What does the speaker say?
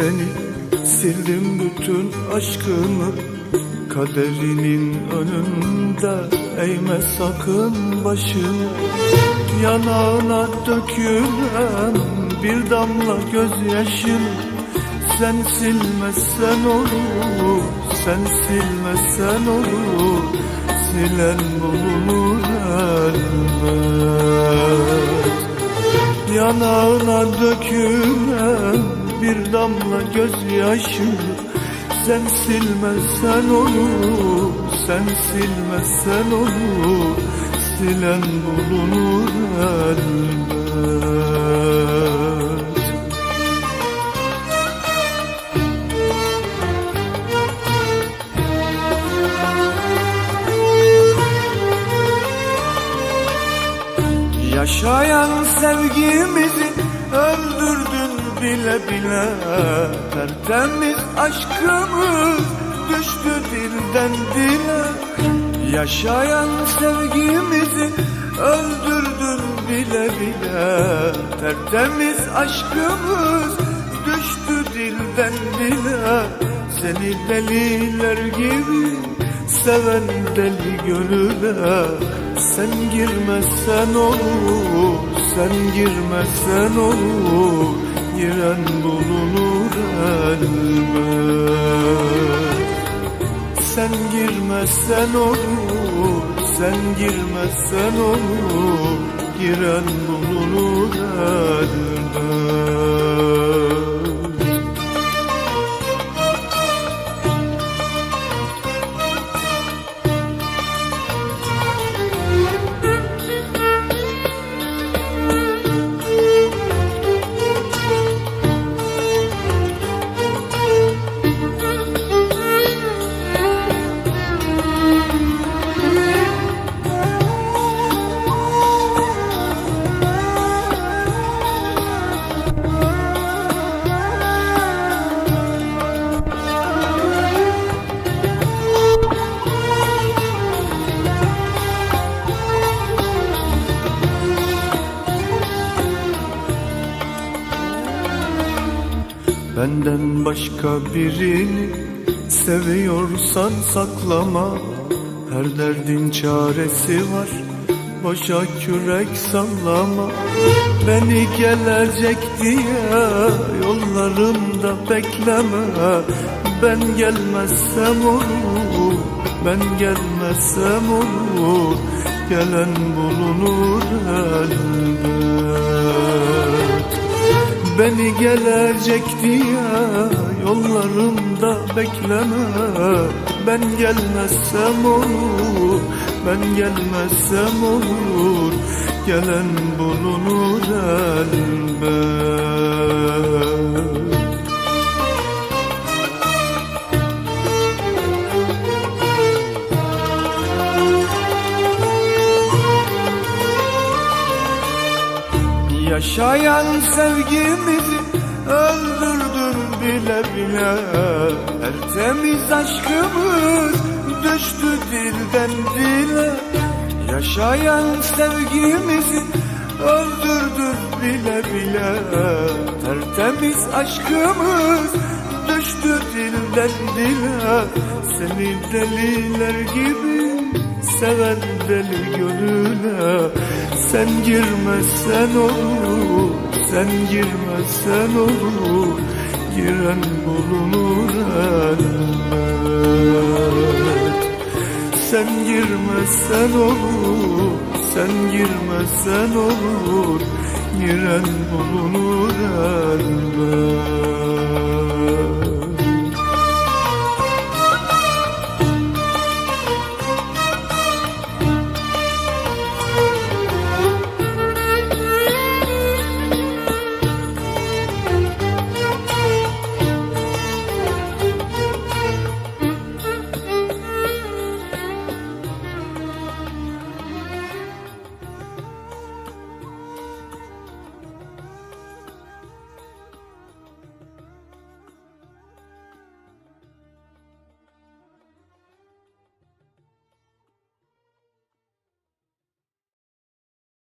seni Sildim bütün aşkımı Kaderinin önünde Eğme sakın başını Yanağına dökülen Bir damla gözyaşını Sen silmezsen olur Sen silmezsen olur Silen bulunur elbet Yanağına dökülen bir damla gözyaşı Sen silmezsen olur, sen silmezsen olur Silen bulunur elbet Yaşayan öldürdün bile bile Tertemiz aşkımız düştü dilden dile. Yaşayan sevgimizi öldürdün bile bile Tertemiz aşkımız düştü dilden dile. Seni deliler gibi seven deli gönüle Sen girmezsen olur, sen girmezsen olur Giren bulunur elbet. Sen girmezsen olur, sen girmezsen olur. Giren bulunur elbet Benden başka birini seviyorsan saklama. Her derdin çaresi var Boşa kürek sallama. Beni gelecek diye yollarımda bekleme. Ben gelmezsem olur Ben gelmezsem olur. Gelen bulunur elbet Beni gelecek diye yollarımda bekleme. Ben gelmezsem olur, ben gelmezsem olur. Gelen bulunur elbet Yaşayan sevgimizi öldürdün bile bile. Tertemiz aşkımız düştü dilden dile. Yaşayan sevgimizi öldürdün bile bile. Tertemiz aşkımız düştü dilden dile. Seni deliler gibi seven deli gönüle Sen girmezsen olur, sen girmezsen olur Giren bulunur elbet. Sen girmezsen olur, sen girmezsen olur Giren bulunur elbet